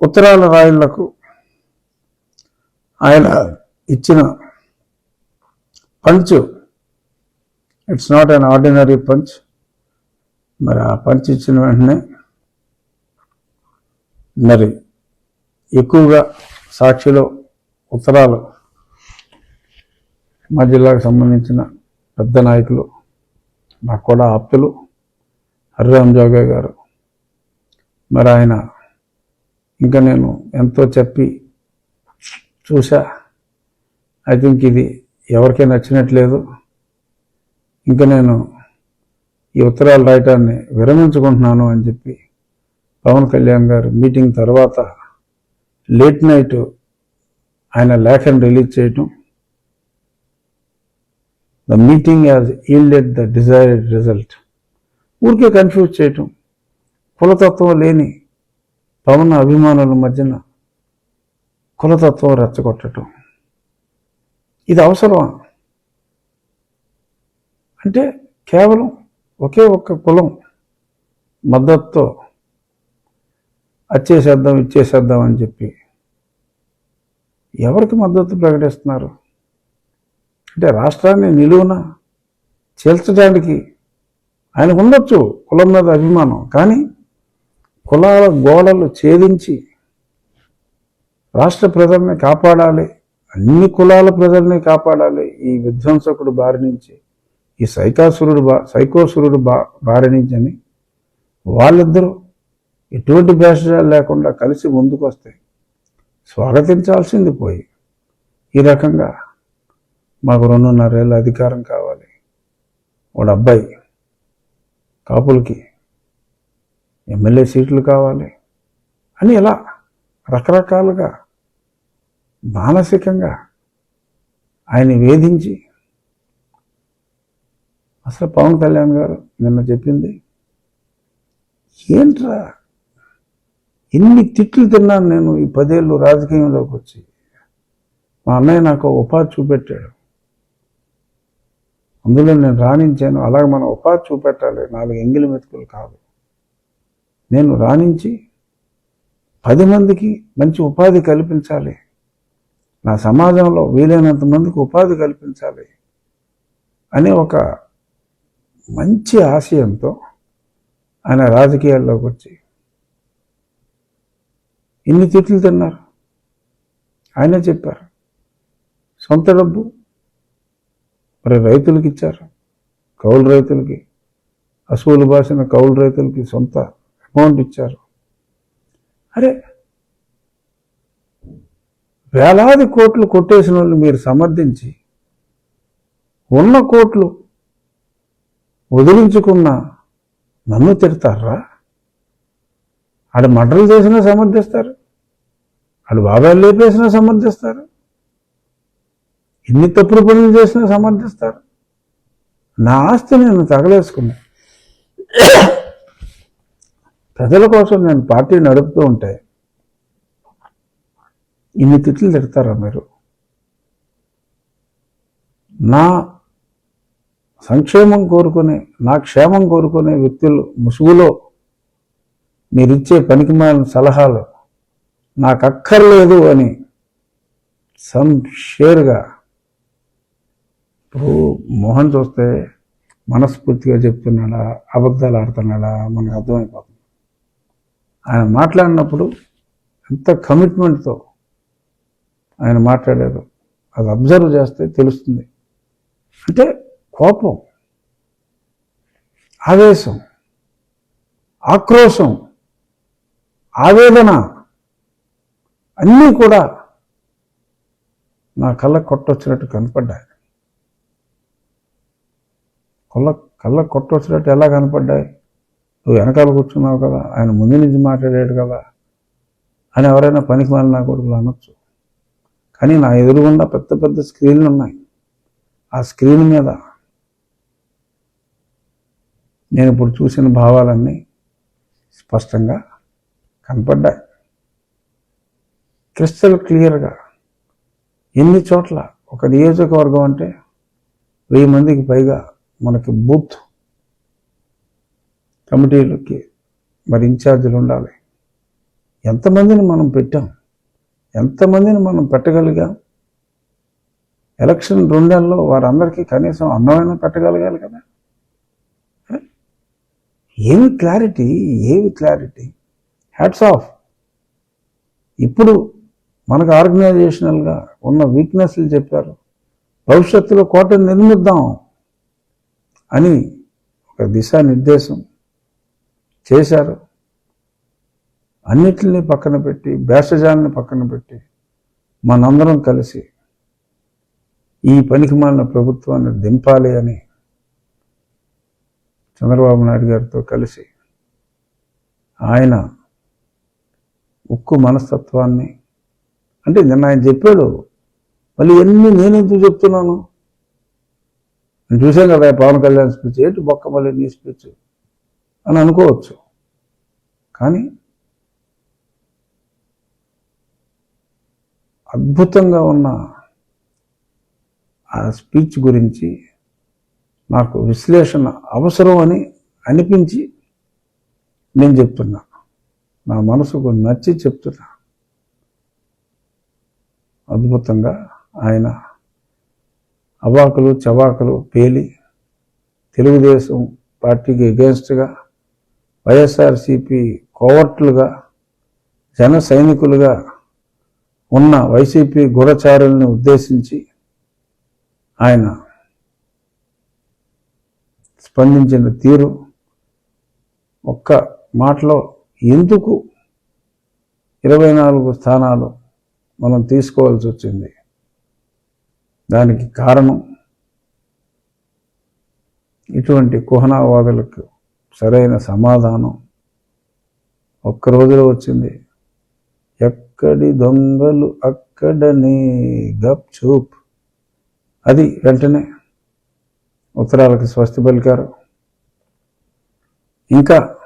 ఉత్తరాల రాయుళ్ళకు ఆయన ఇచ్చిన punch. It's not an ordinary punch మరి ఆ పంచ్ ఇచ్చిన వెంటనే మరి ఎక్కువగా సాక్షిలో ఉత్తరాలు మా జిల్లాకు సంబంధించిన పెద్ద నాయకులు నాకు కూడా ఆప్తులు హరిరామ్ జోగే గారు. మరి ఆయన ఇంకా నేను ఎంతో చెప్పి చూసా ఐ థింక్ ఇది ఎవరికీ నచ్చినట్లేదు. ఇంకా నేను ఈ ఉత్తరాలు రాయటాన్ని విరమించుకుంటున్నాను అని చెప్పి పవన్ కళ్యాణ్ గారు మీటింగ్ తర్వాత లేట్ నైట్ ఆయన లేఖను రిలీజ్ చేయటం the meeting has yielded the desired result ఊరికే కన్ఫ్యూజ్ చేయటం కులతత్వం లేని పవన్ అభిమానుల మధ్యన కులతత్వం రెచ్చగొట్టడం ఇది అవసరమా? అంటే కేవలం ఒకే ఒక్క కులం మద్దతుతో అచ్చేసేద్దాం ఇచ్చేసేద్దాం అని చెప్పి ఎవరికి మద్దతు ప్రకటిస్తున్నారు? అంటే రాష్ట్రాన్ని నిలువున చేల్చడానికి ఆయనకు ఉండొచ్చు కులం మీద అభిమానం కానీ కులాల గోడలు ఛేదించి రాష్ట్ర ప్రజల్ని కాపాడాలి అన్ని కులాల ప్రజల్ని కాపాడాలి. ఈ విధ్వంసకుడు బారి నుంచి ఈ సైకాసురుడు బా సైకోసురుడు బా బారి నుంచి అని వాళ్ళిద్దరూ ఎటువంటి భేషజాలు లేకుండా కలిసి ముందుకు వస్తాయి స్వాగతించాల్సింది పోయి ఈ రకంగా మాకు రెండున్నరేళ్ళ అధికారం కావాలి. వాడు అబ్బాయి కాపులకి ఎమ్మెల్యే సీట్లు కావాలి అని ఇలా రకరకాలుగా మానసికంగా ఆయన వేధించి అసలు పవన్ కళ్యాణ్ గారు నిన్న చెప్పింది ఏంట్రా? ఎన్ని తిట్లు తిన్నాను నేను ఈ పదేళ్ళు రాజకీయంలోకి వచ్చి? మా అన్నయ్య నాకు ఉపాధి చూపెట్టాడు. అందులో నేను రాణించాను. అలాగే మనం ఉపాధి చూపెట్టాలి. నాలుగు ఎంగిలి మెతుకులు కాదు. నేను రాణించి పది మందికి మంచి ఉపాధి కల్పించాలి. నా సమాజంలో వీలైనంత మందికి ఉపాధి కల్పించాలి అనే ఒక మంచి ఆశయంతో ఆయన రాజకీయాల్లోకి వచ్చి ఇన్ని తిట్లు తిన్నారు. ఆయనే చెప్పారు సొంత డబ్బు మరి రైతులకి ఇచ్చారు. కౌలు రైతులకి అసూలు బాసిన కౌలు రైతులకి సొంత అమౌంట్ ఇచ్చారు అరే వేలాది కోట్లు కొట్టేసిన వాళ్ళు మీరు సమర్థించి ఉన్న కోట్లు వదిలించుకున్న నన్ను తిడతారా? ఆడ మటలు చేసినా సమర్థిస్తారు ఆడు బాబాయ్ లేపేసినా సమర్థిస్తారు ఎన్ని తప్పుడు పనులు చేసినా సమర్థిస్తారు. నా ఆస్తి నేను తగలేసుకున్నా. ప్రజల కోసం నేను పార్టీ నడుపుతూ ఉంటే ఇన్ని తిట్లు తిడతారా మీరు? నా సంక్షేమం కోరుకునే నా క్షేమం కోరుకునే వ్యక్తులు ముసుగులో మీరిచ్చే పనికిమాలిన సలహాలు నాకు అక్కర్లేదు అని సంషేర్గా షేర్గా ఇప్పుడు మోహన్ చూస్తే మనస్ఫూర్తిగా చెప్తున్నాడా అబద్ధాలు ఆడుతున్నాడా మనకు అర్థమైపోతుంది? ఆయన మాట్లాడినప్పుడు ఎంత కమిట్మెంట్తో ఆయన మాట్లాడారు అది అబ్జర్వ్ చేస్తే తెలుస్తుంది. అంటే కోపం ఆవేశం ఆక్రోశం ఆవేదన అన్నీ కూడా నా కళ్ళ కొట్టొచ్చినట్టు కనపడ్డాయి. కళ్ళ కళ్ళ కొట్టొచ్చినట్టు ఎలా కనపడ్డాయి? నువ్వు వెనకాల కూర్చున్నావు కదా ఆయన ముందు నుంచి మాట్లాడాడు కదా అని ఎవరైనా పనికి మాలిన నా కొడుకులు అనొచ్చు. కానీ నా ఎదురుగుండా పెద్ద పెద్ద స్క్రీన్లు ఉన్నాయి. ఆ స్క్రీన్ మీద నేను ఇప్పుడు చూసిన భావాలన్నీ స్పష్టంగా కనపడ్డాయి. క్రిస్టల్ క్లియర్గా ఎన్ని చోట్ల ఒక నియోజకవర్గం అంటే వెయ్యి మందికి పైగా మనకి బూత్ కమిటీలకి మరి ఇన్ఛార్జీలు ఉండాలి. ఎంతమందిని మనం పెట్టాం? ఎంతమందిని మనం పెట్టగలిగాం? ఎలక్షన్ రెండు నెలల్లో వారందరికీ కనీసం అన్నమైనా పెట్టగలగాలి కదా? ఏమి క్లారిటీ? ఏమి క్లారిటీ? హ్యాట్స్ ఆఫ్ ఇప్పుడు మనకు ఆర్గనైజేషనల్గా ఉన్న వీక్నెస్లు చెప్పారు. భవిష్యత్తులో కోటను నిర్మిద్దాం అని ఒక దిశానిర్దేశం. చేశారు. అన్నిటిని పక్కన పెట్టి భేషజాలని పక్కన పెట్టి మనందరం కలిసి ఈ పనికి మాలిన ప్రభుత్వాన్ని దింపాలి అని చంద్రబాబు నాయుడు గారితో కలిసి ఆయన ఉక్కు మనస్తత్వాన్ని అంటే నిన్న ఆయన చెప్పాడు మళ్ళీ ఎన్ని నేనెందుకు చెప్తున్నాను? నేను చూశాను కదా పవన్ కళ్యాణ్ స్పీచ్ ఏంటి బొక్క మళ్ళీ నీ స్పీచ్? అని అనుకోవచ్చు. కానీ అద్భుతంగా ఉన్న ఆ స్పీచ్ గురించి నాకు విశ్లేషణ అవసరం అని అనిపించి నేను చెప్తున్నా. నా మనసుకు నచ్చి చెప్తున్నా. అద్భుతంగా ఆయన అవాకులు చవాకులు పేలి తెలుగుదేశం పార్టీకి ఎగెన్స్ట్గా వైఎస్ఆర్సిపి కోవర్ట్లుగా జన సైనికులుగా ఉన్న వైసీపీ గూఢచారుల్ని ఉద్దేశించి ఆయన స్పందించిన తీరు ఒక్క మాటలో ఎందుకు ఇరవై నాలుగు స్థానాలు మనం తీసుకోవాల్సి వచ్చింది? దానికి కారణం ఇటువంటి కుహనావాదులకు సరైన సమాధానం. ఒక్క రోజులో వచ్చింది. ఎక్కడి దొంగలు అక్కడనే? గప్ చూప్. అది వెంటనే ఉత్తరాలకు స్వస్తి పలికారు. ఇంకా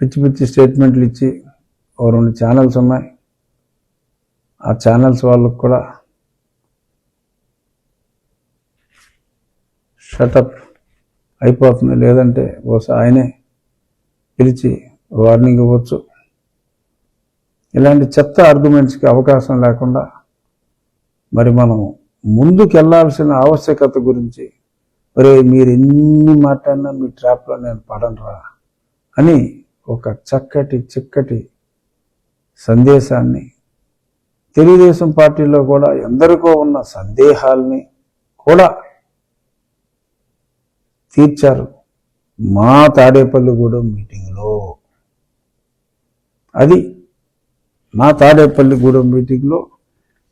పిచ్చి పిచ్చి స్టేట్మెంట్లు ఇచ్చి ఓ రెండు ఛానల్స్ ఉన్నాయి. ఆ ఛానల్స్ వాళ్ళకు కూడా షటప్ అయిపోతుంది. లేదంటే బహుశా ఆయనే పిలిచి వార్నింగ్ ఇవ్వచ్చు. ఇలాంటి చెత్త ఆర్గ్యుమెంట్స్కి అవకాశం లేకుండా మరి మనం ముందుకెళ్ళాల్సిన ఆవశ్యకత గురించి మరి మీరు ఎన్ని మాట్లాడినా మీ ట్రాప్లో నేను పడనరా అని ఒక చక్కటి చిక్కటి సందేశాన్ని తెలుగుదేశం పార్టీలో కూడా ఎందరికో ఉన్న సందేహాల్ని కూడా తీర్చారు. మా తాడేపల్లిగూడెం మీటింగ్లో. అది మా తాడేపల్లిగూడెం మీటింగ్లో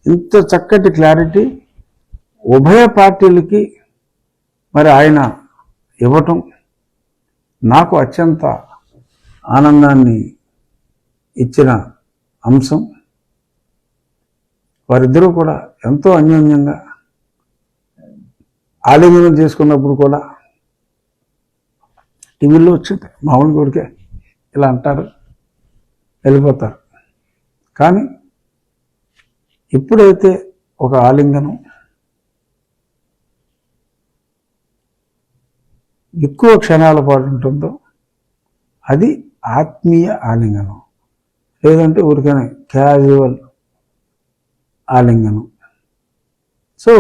ఇంత చక్కటి క్లారిటీ ఉభయ పార్టీలకి మరి ఆయన ఇవ్వటం నాకు అత్యంత ఆనందాన్ని ఇచ్చిన అంశం. వారిద్దరూ కూడా ఎంతో అన్యోన్యంగా ఆలింగనం చేసుకున్నప్పుడు కూడా టీవీలో వచ్చింది. మామూలు కొడికే ఇలా అంటారు వెళ్ళిపోతారు. కానీ ఎప్పుడైతే ఒక ఆలింగనం ఎక్కువ క్షణాల పాటు ఉంటుందో అది ఆత్మీయ ఆలింగనం. లేదంటే ఊరికనే క్యాజువల్ ఆలింగనం. సో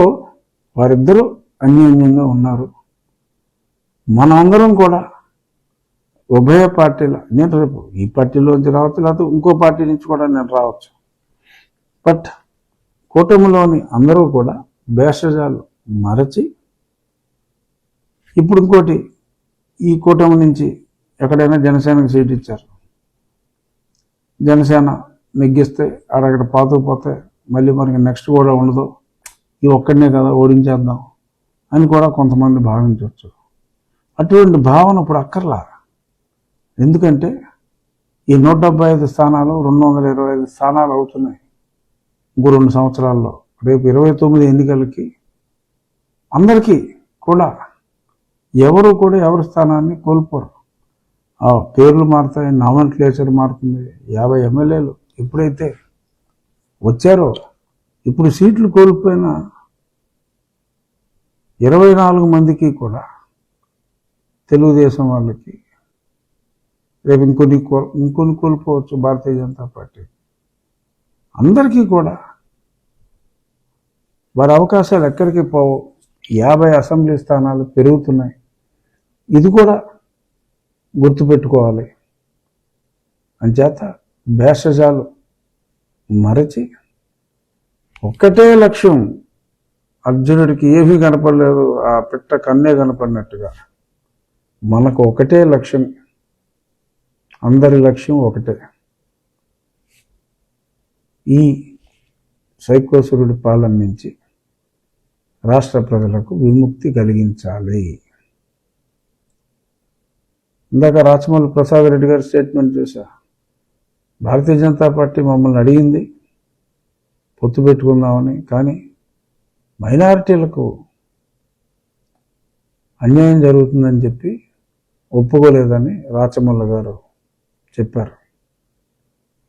వారిద్దరూ అన్యోన్యంగా ఉన్నారు. మనందరం కూడా ఉభయ పార్టీల నేను రేపు ఈ పార్టీలోంచి రావచ్చు లేకపోతే ఇంకో పార్టీ నుంచి కూడా నేను రావచ్చు. బట్ కూటమిలోని అందరూ కూడా భేషజాలు మరచి ఇప్పుడు ఇంకోటి ఈ కూటమి నుంచి ఎక్కడైనా జనసేనకి సీట్ ఇచ్చారు. జనసేన నెగ్గిస్తే అడగడ పాతుకుపోతే మళ్ళీ మనకి నెక్స్ట్ కూడా ఉండదు. ఈ ఒక్కడనే కదా ఓడించేద్దాం అని కూడా కొంతమంది భావించవచ్చు. అటువంటి భావన ఇప్పుడు అక్కర్లా. ఎందుకంటే ఈ నూట డెబ్బై ఐదు స్థానాలు రెండు వందల ఇరవై ఐదు స్థానాలు అవుతున్నాయి. ఇంకో రెండు సంవత్సరాల్లో రేపు ఇరవై తొమ్మిది ఎన్నికలకి అందరికీ కూడా ఎవరు కూడా ఎవరి స్థానాన్ని కోల్పోరు. ఆ పేర్లు మారుతాయి నామన్ క్లేచర్ మారుతుంది. యాభై ఎమ్మెల్యేలు ఎప్పుడైతే వచ్చారో ఇప్పుడు సీట్లు కోల్పోయిన ఇరవై నాలుగు మందికి కూడా తెలుగుదేశం వాళ్ళకి రేపు ఇంకొన్ని కో- ఇంకొన్ని కోల్పోవచ్చు భారతీయ జనతా పార్టీ. అందరికీ కూడా. వారి అవకాశాలు ఎక్కడికి పోవు. యాభై అసెంబ్లీ స్థానాలు పెరుగుతున్నాయి. ఇది కూడా గుర్తుపెట్టుకోవాలి. అంచేత భేషజాలు మరచి ఒక్కటే లక్ష్యం. అర్జునుడికి ఏమీ కనపడలేదు. ఆ పిట్ట కన్నే కనపడినట్టుగా. మనకు ఒకటే లక్ష్యం అందరి లక్ష్యం ఒకటే. ఈ సైకోసురుడి పాలన నుంచి రాష్ట్ర ప్రజలకు విముక్తి కలిగించాలి. ఇందాక రాచమల్లి ప్రసాద్ రెడ్డి గారి స్టేట్మెంట్ చూసా. భారతీయ జనతా పార్టీ మమ్మల్ని అడిగింది. పొత్తు పెట్టుకుందామని. కానీ మైనారిటీలకు అన్యాయం జరుగుతుందని చెప్పి ఒప్పుకోలేదని రాచమల్ల గారు చెప్పారు